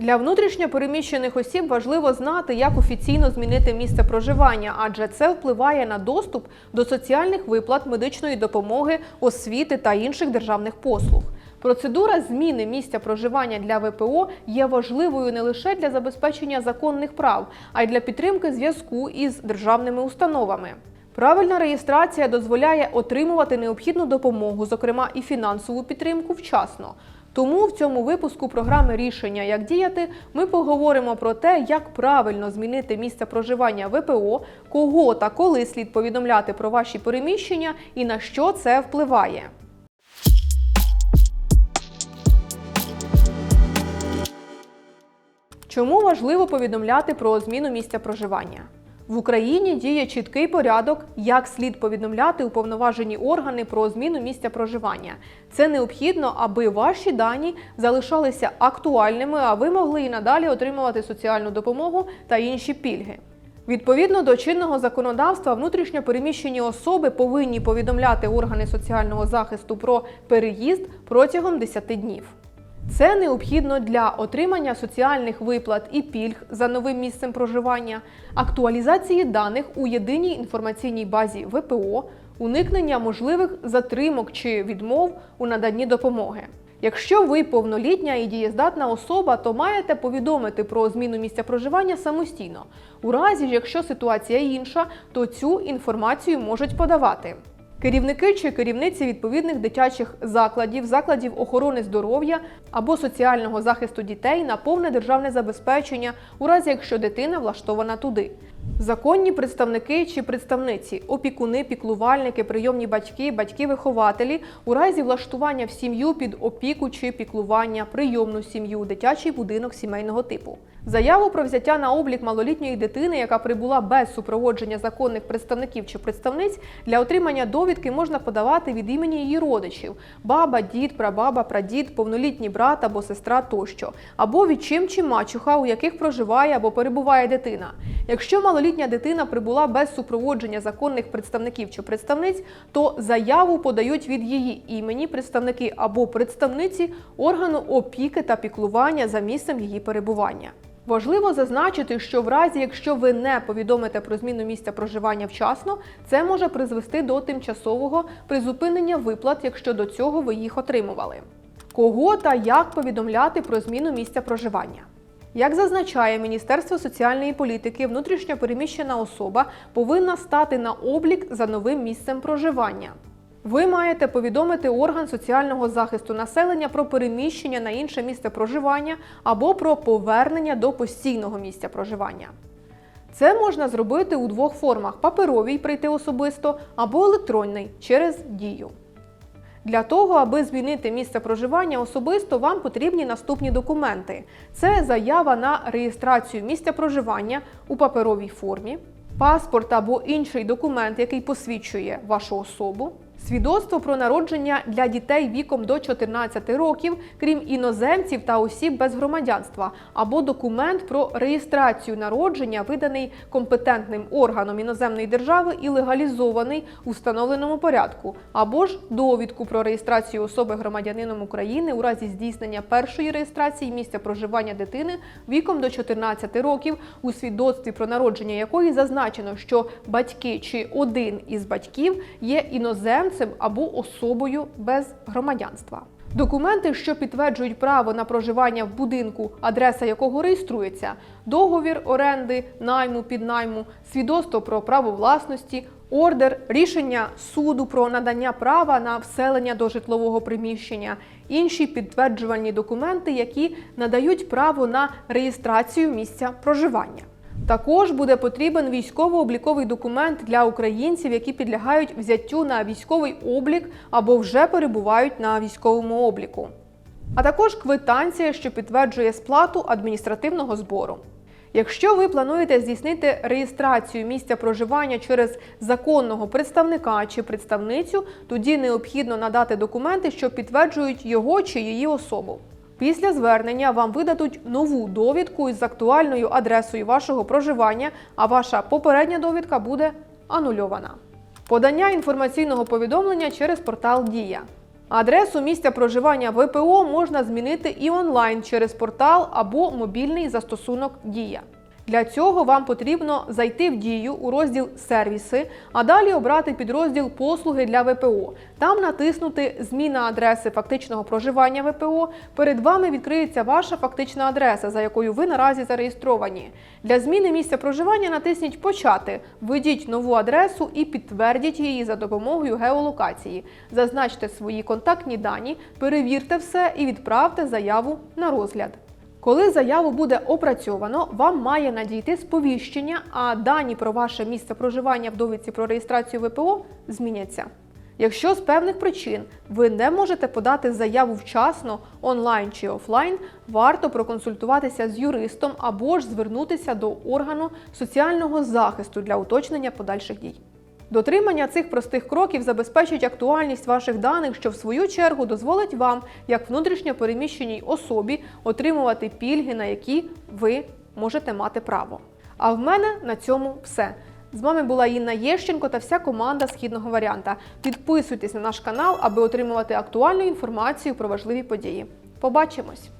Для внутрішньо переміщених осіб важливо знати, як офіційно змінити місце проживання, адже це впливає на доступ до соціальних виплат, медичної допомоги, освіти та інших державних послуг. Процедура зміни місця проживання для ВПО є важливою не лише для забезпечення законних прав, а й для підтримки зв'язку із державними установами. Правильна реєстрація дозволяє отримувати необхідну допомогу, зокрема і фінансову підтримку вчасно. Тому в цьому випуску програми рішення як діяти ми поговоримо про те, як правильно змінити місце проживання ВПО, кого та коли слід повідомляти про ваші переміщення і на що це впливає. Чому важливо повідомляти про зміну місця проживання? В Україні діє чіткий порядок, як слід повідомляти уповноважені органи про зміну місця проживання. Це необхідно, аби ваші дані залишалися актуальними, а ви могли і надалі отримувати соціальну допомогу та інші пільги. Відповідно до чинного законодавства, внутрішньо переміщені особи повинні повідомляти органи соціального захисту про переїзд протягом 10 днів. Це необхідно для отримання соціальних виплат і пільг за новим місцем проживання, актуалізації даних у єдиній інформаційній базі ВПО, уникнення можливих затримок чи відмов у наданні допомоги. Якщо ви повнолітня і дієздатна особа, то маєте повідомити про зміну місця проживання самостійно. У разі якщо ситуація інша, то цю інформацію можуть подавати. Керівники чи керівниці відповідних дитячих закладів, закладів охорони здоров'я або соціального захисту дітей на повне державне забезпечення, у разі якщо дитина влаштована туди. Законні представники чи представниці, опікуни, піклувальники, прийомні батьки, батьки-вихователі у разі влаштування в сім'ю під опіку чи піклування, прийомну сім'ю, дитячий будинок сімейного типу. Заяву про взяття на облік малолітньої дитини, яка прибула без супроводження законних представників чи представниць, для отримання довідки можна подавати від імені її родичів: баба, дід, прабаба, прадід, повнолітній брат або сестра тощо, або відчим чи мачуха, у яких проживає або перебуває дитина. Якщо малолітня дитина прибула без супроводження законних представників чи представниць, то заяву подають від її імені представники або представниці органу опіки та піклування за місцем її перебування. Важливо зазначити, що в разі, якщо ви не повідомите про зміну місця проживання вчасно, це може призвести до тимчасового призупинення виплат, якщо до цього ви їх отримували. Кого та як повідомляти про зміну місця проживання? Як зазначає Міністерство соціальної політики, внутрішньо переміщена особа повинна стати на облік за новим місцем проживання. Ви маєте повідомити орган соціального захисту населення про переміщення на інше місце проживання або про повернення до постійного місця проживання. Це можна зробити у двох формах: паперовій прийти особисто або електронний через дію. Для того, аби змінити місце проживання особисто, вам потрібні наступні документи: це заява на реєстрацію місця проживання у паперовій формі, паспорт або інший документ, який посвідчує вашу особу. Свідоцтво про народження для дітей віком до 14 років, крім іноземців та осіб без громадянства, або документ про реєстрацію народження, виданий компетентним органом іноземної держави і легалізований у встановленому порядку, або ж довідку про реєстрацію особи громадянином України у разі здійснення першої реєстрації місця проживання дитини віком до 14 років, у свідоцтві про народження якої зазначено, що батьки чи один із батьків є іноземцем або особою без громадянства. Документи, що підтверджують право на проживання в будинку, адреса якого реєструється, договір оренди, найму, піднайму, свідоцтво про право власності, ордер, рішення суду про надання права на вселення до житлового приміщення, інші підтверджувальні документи, які надають право на реєстрацію місця проживання. Також буде потрібен військово-обліковий документ для українців, які підлягають взяттю на військовий облік або вже перебувають на військовому обліку. А також квитанція, що підтверджує сплату адміністративного збору. Якщо ви плануєте здійснити реєстрацію місця проживання через законного представника чи представницю, тоді необхідно надати документи, що підтверджують його чи її особу. Після звернення вам видадуть нову довідку із актуальною адресою вашого проживання, а ваша попередня довідка буде анульована. Подання інформаційного повідомлення через портал Дія. Адресу місця проживання ВПО можна змінити і онлайн через портал або мобільний застосунок Дія. Для цього вам потрібно зайти в дію у розділ Сервіси, а далі обрати підрозділ Послуги для ВПО. Там натиснути Зміна адреси фактичного проживання ВПО. Перед вами відкриється ваша фактична адреса, за якою ви наразі зареєстровані. Для зміни місця проживання натисніть Почати, введіть нову адресу і підтвердіть її за допомогою геолокації. Зазначте свої контактні дані, перевірте все і відправте заяву на розгляд. Коли заяву буде опрацьовано, вам має надійти сповіщення, а дані про ваше місце проживання в довідці про реєстрацію ВПО зміняться. Якщо з певних причин ви не можете подати заяву вчасно, онлайн чи офлайн, варто проконсультуватися з юристом або ж звернутися до органу соціального захисту для уточнення подальших дій. Дотримання цих простих кроків забезпечить актуальність ваших даних, що в свою чергу дозволить вам, як внутрішньо переміщеній особі, отримувати пільги, на які ви можете мати право. А в мене на цьому все. З вами була Інна Єщенко та вся команда східного варіанта. Підписуйтесь на наш канал, аби отримувати актуальну інформацію про важливі події. Побачимось!